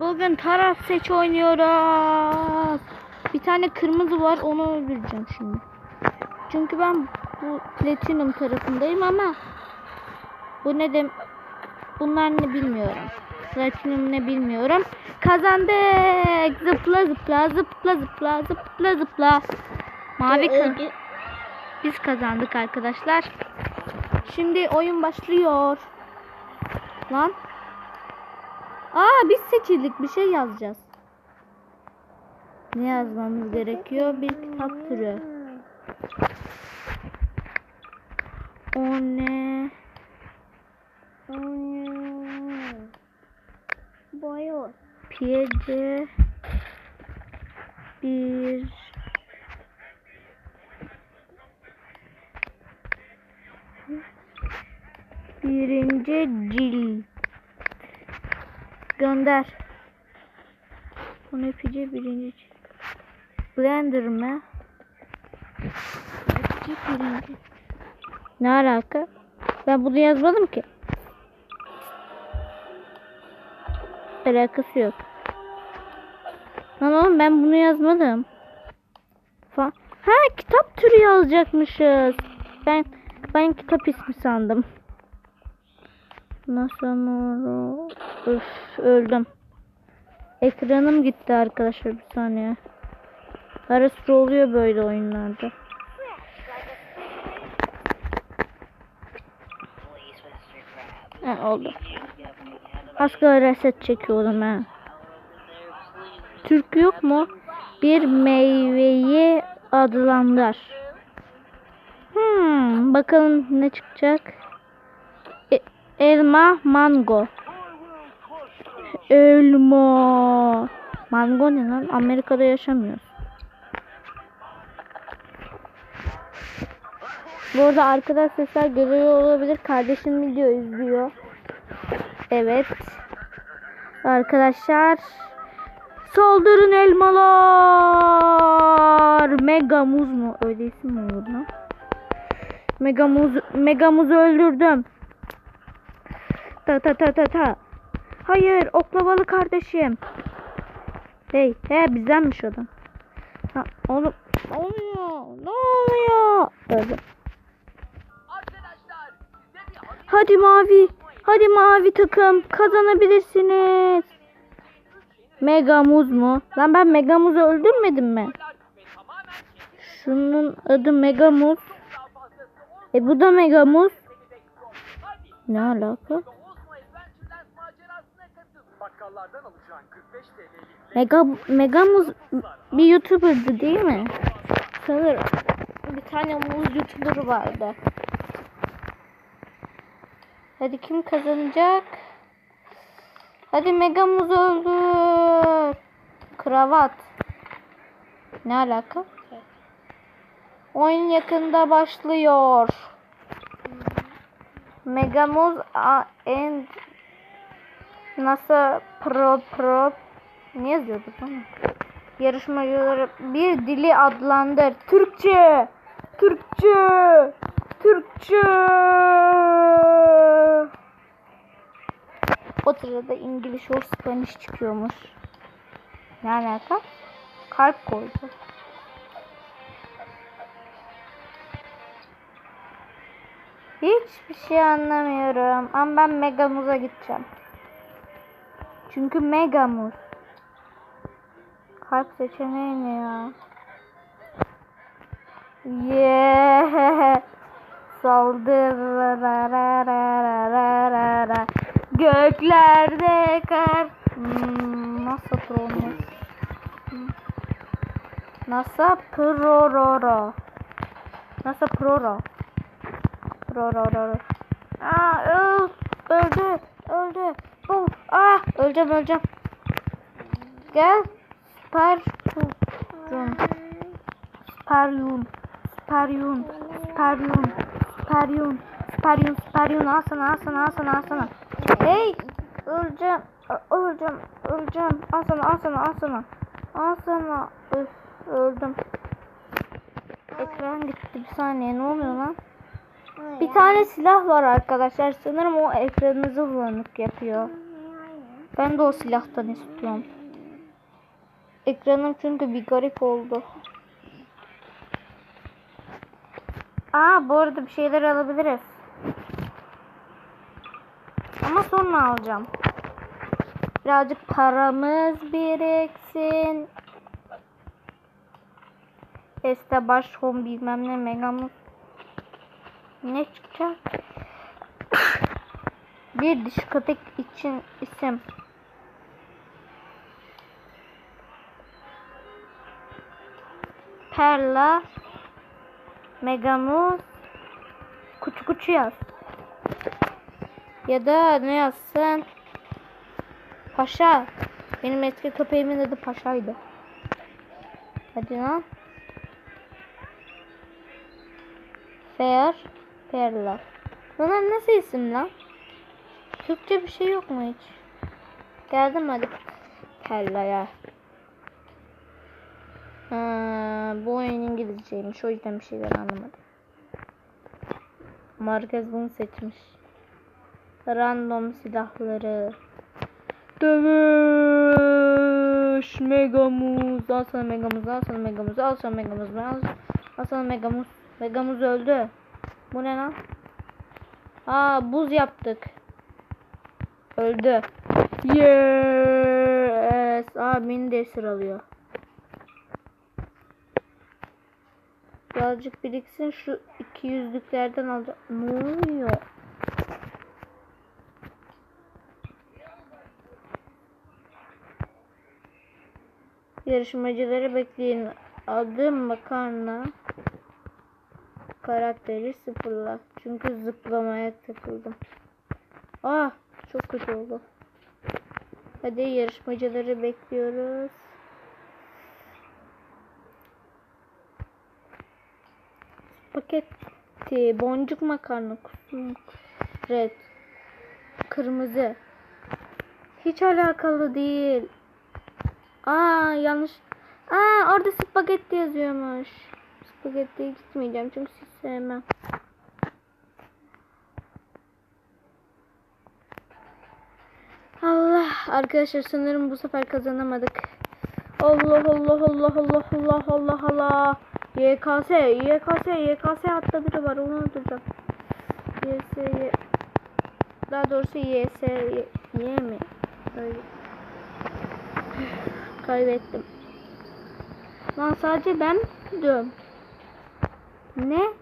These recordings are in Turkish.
Bugün taraf seç oynuyoruz. Bir tane kırmızı var onu öldüreceğim şimdi. Çünkü ben bu platinum tarafındayım ama bu ne dem bunlar ne bilmiyorum. Platinum ne bilmiyorum. Kazandık. Zıpla zıpla zıpla zıpla zıpla zıpla. Mavi kız. Biz kazandık arkadaşlar. Şimdi oyun başlıyor. Lan. Aa biz seçildik. Bir şey yazacağız. Ne yazmamız gerekiyor? Bir kitap türü. O ne? O ne? Boyoz. Piyece bir birinci cilt gönder. Bunu pice birinci blender mı pice birinci. Ne alaka? Ben bunu yazmadım ki. Alakası yok. Lan oğlum ben bunu yazmadım. Fa ha kitap türü yazacakmışız. Ben ben kitap ismi sandım. Nasıl Üf öldüm. Ekranım gitti arkadaşlar bir saniye. Ara sıra oluyor böyle oyunlarda. Ha, oldu. Kala reset çekiyordum ha. Türk yok mu? Bir meyveyi adlandır. Hmm, bakalım ne çıkacak. E- elma, mango. Elma. Mango ne lan? Amerika'da yaşamıyoruz. Bu arada arkadaş sesler geliyor olabilir. Kardeşim video izliyor. Evet. Arkadaşlar Saldırın elmalar. Mega muz mu? Öyle isim mi olur lan? Mega muz, mega muzu öldürdüm. Ta ta ta ta ta. Hayır, oklavalı kardeşim. Hey, he bizdenmiş adam. Ha, oğlum, ne oluyor? Ne oluyor? Öldüm. Hadi mavi. Hadi mavi takım. Kazanabilirsiniz. Mega muz mu? Lan ben Mega muzu öldürmedim mi? Şunun adı Mega muz. E bu da Mega muz. Ne alaka? Mega Mega muz bir YouTuber'dı değil mi? Sanırım. Bir tane muz YouTuber vardı. Hadi kim kazanacak? Hadi Mega Muz öldür. Kravat. Ne alaka? Oyun yakında başlıyor. Mega Muz a- and NASA Pro Pro ne yazıyordu sana? Yarışmacıları bir dili adlandır. Türkçe. Türkçe. Türkçe. O sırada İngiliz or Spanish çıkıyormuş. Ne alaka? Kalp koydu. Hiçbir şey anlamıyorum. Ama ben Mega Muz'a gideceğim. Çünkü Mega Muz. Kalp seçeneği ne ya? Yeah. Saldır. Göklerde kar. Hmm, nasıl? Hmm. Nasıl prororo? Nasıl proro? Prororo. Aa öl, öldü, öldü. Bu, ah öleceğim, öleceğim. Gel. Spertum. Sparyum. Sparyum. Sparyum. Sparyum. Sparyum. Sparyum. Al sana, al sana, al sana, al sana. Hey! Öleceğim. Öleceğim. Öleceğim. Al sana, al sana, al sana. Al sana. Öf, öldüm. Ekran gitti bir saniye. Ne oluyor lan? Bir tane silah var arkadaşlar. Sanırım o ekranınızı bulanık yapıyor. Ben de o silahtan istiyorum. Ekranım çünkü bir garip oldu. Aa bu arada bir şeyler alabiliriz. Ama sonra alacağım. Birazcık paramız biriksin. Este baş home bilmem ne megamız. Ne çıkacak? Bir diş köpek için isim. Perla Megamuz Kuçu kuçu yaz. Ya da ne yazsın? Paşa. Benim eski köpeğimin adı Paşa'ydı. Hadi lan. Fair. Perla. Bunlar nasıl isim lan? Türkçe bir şey yok mu hiç? Geldim hadi. Perla'ya. Ha, bu oyun İngilizceymiş. O yüzden bir şeyler anlamadım. Marquez bunu seçmiş. Random silahları. Dövüş. Megamuz. Al sana Megamuz. Al sana Megamuz. Al sana Megamuz. Al, sana Megamuz. Megamuz öldü. Bu ne lan? Aa buz yaptık. Öldü. Yes. Aa beni de esir alıyor. Birazcık biriksin şu iki yüzlüklerden alacağım. Ne oluyor? Yarışmacıları bekleyin. Adım makarna. Karakteri sıfırla. Çünkü zıplamaya takıldım. Ah çok kötü oldu. Hadi yarışmacıları bekliyoruz. Spagetti, boncuk makarna, kusmuk, red, kırmızı. Hiç alakalı değil. Aa yanlış. Aa orada spagetti yazıyormuş. Spagettiye gitmeyeceğim çünkü hiç sevmem. Allah arkadaşlar sanırım bu sefer kazanamadık. Allah Allah Allah Allah Allah Allah Allah. YKS YKS YKS hatta biri var onu öldüreceğim. YS daha doğrusu YS Y, mi? Öyle. Kaybettim. Lan sadece ben diyorum. Ne?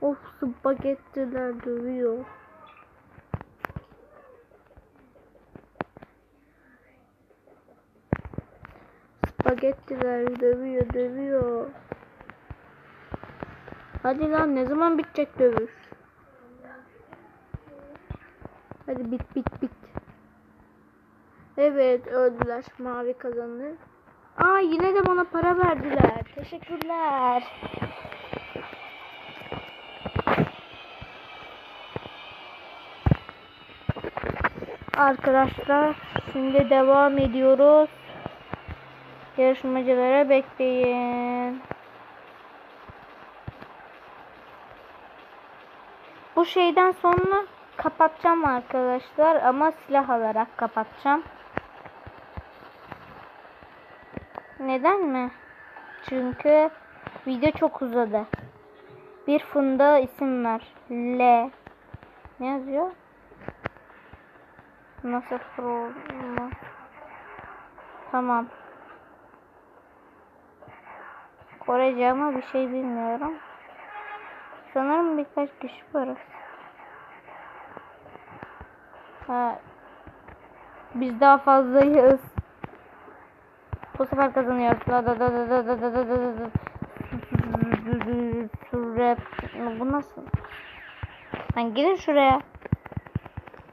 Of spagettiler dövüyor. Spagettiler dövüyor dövüyor. Hadi lan ne zaman bitecek dövüş? Hadi bit bit bit. Evet öldüler. Mavi kazanır. Aa yine de bana para verdiler. Teşekkürler. Arkadaşlar şimdi devam ediyoruz. Yarışmacılara bekleyin. Bu şeyden sonra kapatacağım arkadaşlar ama silah alarak kapatacağım. Neden mi? Çünkü video çok uzadı. Bir funda isim var. L. Ne yazıyor? Nasıl pro? Tamam. Korece ama bir şey bilmiyorum. Sanırım birkaç kişi varız. Ha. Biz daha fazlayız. Da da. Rap. Bu nasıl? Lan gelin şuraya.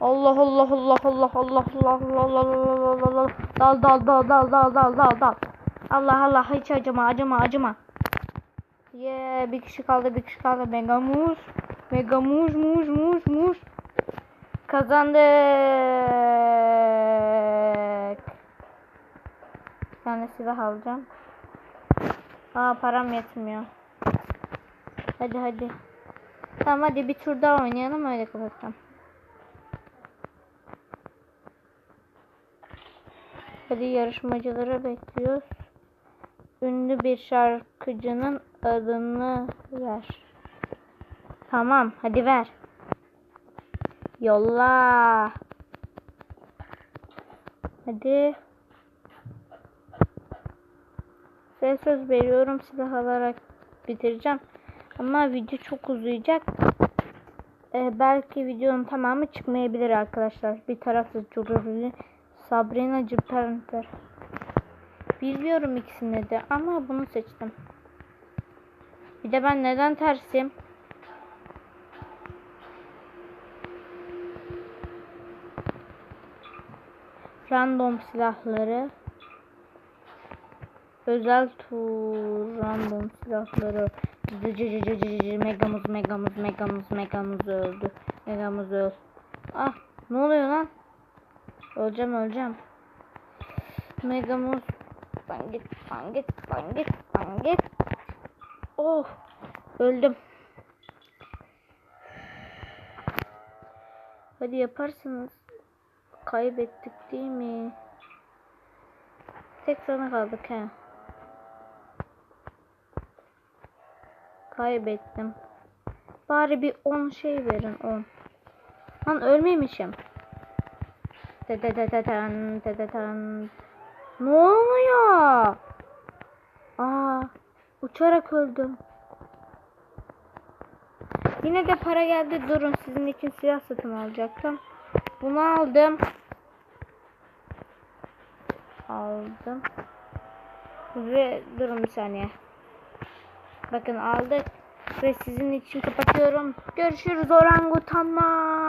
Allah Allah Allah Allah Allah Allah Allah Allah Allah Allah dal dal dal dal dal dal dal dal Allah Allah hiç acıma acıma acıma Ye bir kişi kaldı bir kişi kaldı mega muz mega muz muz muz muz kazandık tane silah alacağım. Aa param yetmiyor. Hadi hadi. Tamam hadi bir tur daha oynayalım öyle kapatacağım. Hadi yarışmacıları bekliyoruz. Ünlü bir şarkıcının adını ver. Tamam hadi ver. Yolla. Hadi. Size söz veriyorum silah alarak bitireceğim. Ama video çok uzayacak. Ee, belki videonun tamamı çıkmayabilir arkadaşlar. Bir tarafta Juruli, Sabrina Carpenter. Bilmiyorum ikisini de ama bunu seçtim. Bir de ben neden tersim? Random silahları. Özel tur random silahları. Cıcıcıcıcıcı megamuz megamuz megamuz megamuz öldü. Megamuz öldü. Ah ne oluyor lan? Öleceğim öleceğim. Megamuz ben git ben git ben git ben git. Oh öldüm. Hadi yaparsınız. Kaybettik değil mi? Tek sana kaldık he. Kaybettim. Bari bir 10 şey verin 10. Lan ölmemişim. Dedededen, dededen. Ne oluyor? Aa, uçarak öldüm. Yine de para geldi. Durun sizin için silah satın alacaktım. Bunu aldım. Aldım. Ve durun bir saniye. Bakın aldık. Ve sizin için kapatıyorum. Görüşürüz orangutanlar.